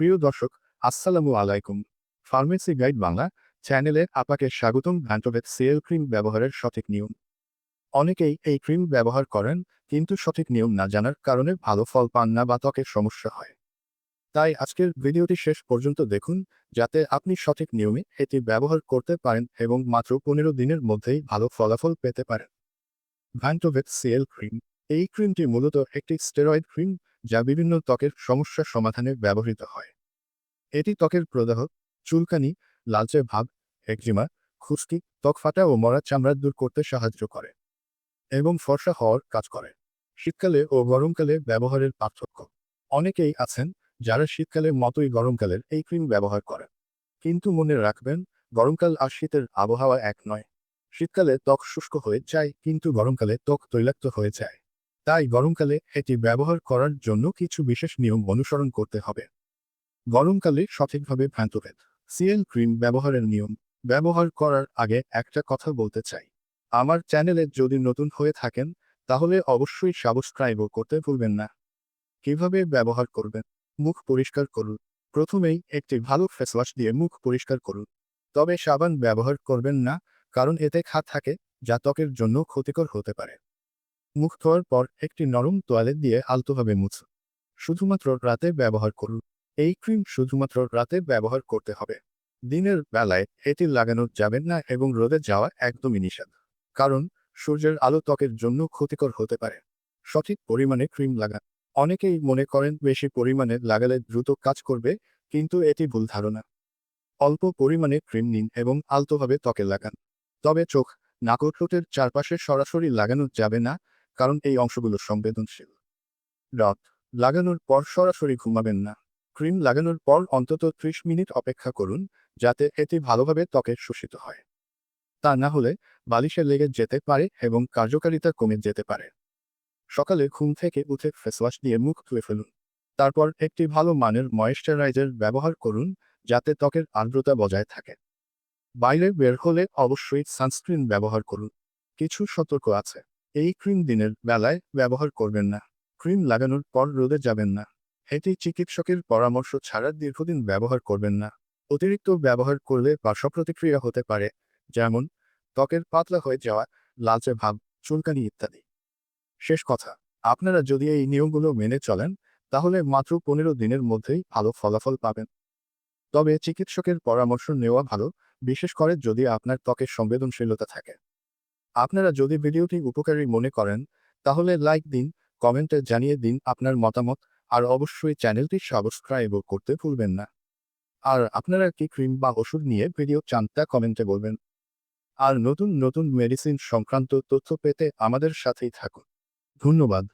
প্রিয় দর্শক, আসসালামু আলাইকুম। ফার্মেসি গাইড বাংলা চ্যানেলে আপনাকে স্বাগতম ভ্যান্টোভেট সিএল ক্রিম ব্যবহারের সঠিক নিয়ম। অনেকেই এই ক্রিম ব্যবহার করেন, কিন্তু সঠিক নিয়ম না জানার কারণে ভালো ফল পান না বা ত্বকের সমস্যা হয়। তাই আজকের ভিডিওটি শেষ পর্যন্ত দেখুন, যাতে আপনি সঠিক নিয়মে এটি ব্যবহার করতে পারেন এবং মাত্র পনেরো দিনের মধ্যেই ভালো ফলাফল পেতে পারেন। ভ্যান্টোভেট সিএল ক্রিম, এই ক্রিমটি মূলত একটি স্টেরয়েড ক্রিম যা বিভিন্ন ত্বকের সমস্যা সমাধানে ব্যবহৃত হয়। এটি ত্বকের প্রদাহ, চুলকানি, লালচে ভাব, একজিমা, খুশকি, ত্বক ফাটা ও মরা চামড়া দূর করতে সাহায্য করে এবং ফর্সা হওয়ার কাজ করে। শীতকালে ও গরমকালে ব্যবহারের পার্থক্য। অনেকেই আছেন যারা শীতকালের মতোই গরমকালের এই ক্রিম ব্যবহার করেন। কিন্তু মনে রাখবেন, গরমকাল আর শীতের আবহাওয়া এক নয়। শীতকালে ত্বক শুষ্ক হয়ে যায়, কিন্তু গরমকালে ত্বক তৈলাক্ত হয়ে যায়। তাই গরমকালে এটি ব্যবহার করার জন্য কিছু বিশেষ নিয়ম অনুসরণ করতে হবে। গরমকালে সঠিকভাবে ভ্যান্টোভেট সিএল ক্রিম ব্যবহারের নিয়ম। ব্যবহার করার আগে একটা কথা বলতে চাই। আমার চ্যানেলে যদি নতুন হয়ে থাকেন, তাহলে অবশ্যই সাবস্ক্রাইবও করতে ভুলবেন না। কীভাবে ব্যবহার করবেন? মুখ পরিষ্কার করুন। প্রথমেই একটি ভালো ফেসওয়াশ দিয়ে মুখ পরিষ্কার করুন। তবে সাবান ব্যবহার করবেন না, কারণ এতে খা থাকে, যা ত্বকের জন্য ক্ষতিকর হতে পারে। মুখ ধোয়ার পর একটি নরম তোয়ালে দিয়ে আলতোভাবে মুছুন শুধুমাত্র রাতে ব্যবহার করুন। এই ক্রিম শুধুমাত্র রাতে ব্যবহার করতে হবে। দিনের বেলায় এটি লাগানো যাবে না এবং রোদে যাওয়া একদমই নিষেধ। কারণ, সূর্যের আলো ত্বকের জন্য ক্ষতিকর হতে পারে। সঠিক পরিমাণে ক্রিম লাগান অনেকেই মনে করেন বেশি পরিমাণে লাগালে দ্রুত কাজ করবে, কিন্তু এটি ভুল ধারণা। অল্প পরিমাণে ক্রিম নিন এবং আলতোভাবে ত্বকে লাগান। তবে চোখ নাক ও ঠোঁটের চারপাশে সরাসরি লাগানো যাবে না কারণ এই অংশগুলো সংবেদনশীল। রথ লাগানোর পর সরাসরি ঘুমাবেন না। ক্রিম লাগানোর পর অন্তত ত্রিশ মিনিট অপেক্ষা করুন, যাতে এটি ভালোভাবে ত্বকে শোষিত হয়। তা না হলে বালিশে লেগে যেতে পারে এবং কার্যকারিতা কমে যেতে পারে। সকালে ঘুম থেকে উঠে ফেসওয়াশ দিয়ে মুখ ধুয়ে ফেলুন। তারপর একটি ভালো মানের ময়েশ্চারাইজার ব্যবহার করুন, যাতে ত্বকের আর্দ্রতা বজায় থাকে। বাইরে বের হলে অবশ্যই সানস্ক্রিন ব্যবহার করুন। কিছু সতর্ক আছে। এই ক্রিম দিনের বেলায় ব্যবহার করবেন না। ক্রিম লাগানোর পর রোদে যাবেন না। এটি চিকিৎসকের পরামর্শ ছাড়া দীর্ঘদিন ব্যবহার করবেন না। অতিরিক্ত ব্যবহার করলে পার্শ্ব প্রতিক্রিয়া হতে পারে, যেমন ত্বকের পাতলা হয়ে যাওয়া, লালচে ভাব, চুলকানি ইত্যাদি। শেষ কথা, আপনারা যদি এই নিয়মগুলো মেনে চলেন, তাহলে মাত্র পনেরো দিনের মধ্যেই ভালো ফলাফল পাবেন। তবে চিকিৎসকের পরামর্শ নেওয়া ভালো, বিশেষ করে যদি আপনার ত্বকের সংবেদনশীলতা থাকে। আপনারা যদি ভিডিওটি উপকারী মনে করেন, তাহলে লাইক দিন, কমেন্টে জানিয়ে দিন আপনার মতামত, আর অবশ্যই চ্যানেলটি সাবস্ক্রাইবও করতে ভুলবেন না। আর আপনারা কি ক্রিম বা ওষুধ নিয়ে ভিডিও চান তা কমেন্টে বলবেন। আর নতুন নতুন মেডিসিন সংক্রান্ত তথ্য পেতে আমাদের সাথেই থাকুন। ধন্যবাদ।